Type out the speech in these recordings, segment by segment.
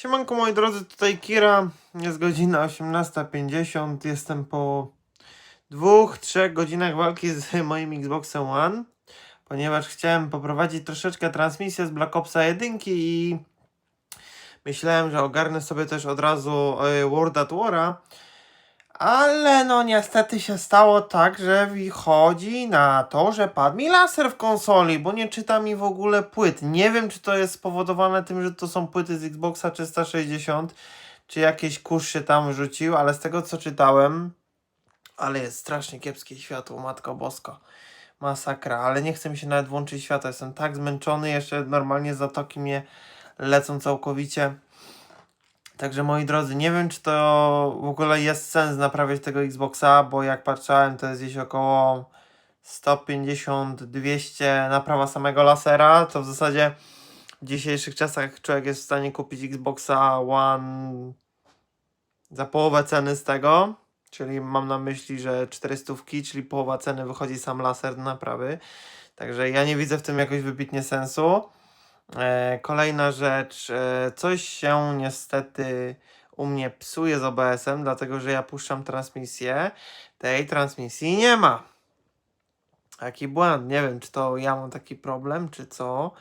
Siemanko moi drodzy, tutaj Kira. Jest godzina 18.50. Jestem po dwóch, trzech godzinach walki z moim Xboxem One, ponieważ chciałem poprowadzić troszeczkę transmisję z Black Opsa 1 i myślałem, że ogarnę sobie też od razu e, World at War'a. Ale no niestety się stało tak, że wychodzi na to, że padł mi laser w konsoli, bo nie czyta mi w ogóle płyt. Nie wiem, czy to jest spowodowane tym, że to są płyty z Xboxa 360, czy jakiś kurz się tam rzucił, ale z tego co czytałem, ale jest strasznie kiepskie światło, matko bosko. Masakra, ale nie chce mi się nawet włączyć światła, jestem tak zmęczony, jeszcze normalnie zatoki mnie lecą całkowicie. Także moi drodzy, nie wiem czy to w ogóle jest sens naprawiać tego Xboxa, bo jak patrzałem to jest gdzieś około 150-200 naprawa samego lasera, to w zasadzie w dzisiejszych czasach człowiek jest w stanie kupić Xboxa One za połowę ceny z tego, czyli mam na myśli, że 400, czyli połowa ceny wychodzi sam laser do naprawy. Także ja nie widzę w tym jakoś wybitnie sensu. E, kolejna rzecz, e, coś się niestety u mnie psuje z OBS-em, dlatego że ja puszczam transmisję. Tej transmisji nie ma. Taki błąd, nie wiem, czy to ja mam taki problem, czy co.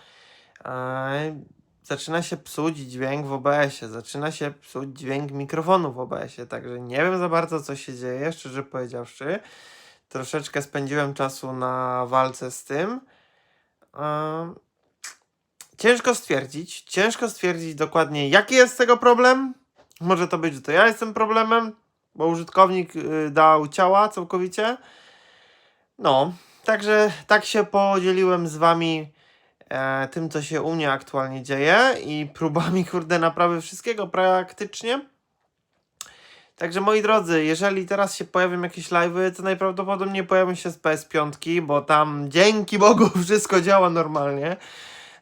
E, zaczyna się psuć dźwięk w OBS-ie, zaczyna się psuć dźwięk mikrofonu w OBS-ie, także nie wiem za bardzo, co się dzieje, szczerze powiedziawszy. Troszeczkę spędziłem czasu na walce z tym. Ciężko stwierdzić, ciężko stwierdzić dokładnie, jaki jest tego problem. Może to być, że to ja jestem problemem, bo użytkownik y, dał ciała całkowicie. No, także tak się podzieliłem z wami e, tym, co się u mnie aktualnie dzieje i próbami, kurde, naprawy wszystkiego praktycznie. Także moi drodzy, jeżeli teraz się pojawią jakieś live'y, to najprawdopodobniej pojawią się z PS5, bo tam dzięki Bogu wszystko działa normalnie.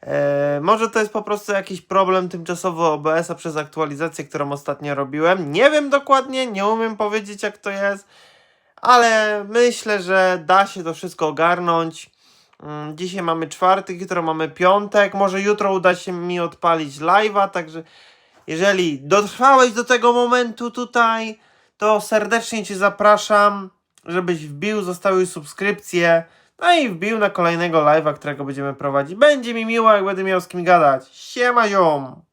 E, może to jest po prostu jakiś problem tymczasowy OBS-a przez aktualizację, którą ostatnio robiłem. Nie wiem dokładnie, nie umiem powiedzieć jak to jest, ale myślę, że da się to wszystko ogarnąć. Mm, Dzisiaj mamy czwartek, jutro mamy piątek, może jutro uda się mi odpalić live'a, także jeżeli dotrwałeś do tego momentu tutaj, to serdecznie Cię zapraszam, żebyś wbił, zostawił subskrypcję, no i wbił na kolejnego live'a, którego będziemy prowadzić. Będzie mi miło, jak będę miał z kim gadać. Siema ziom!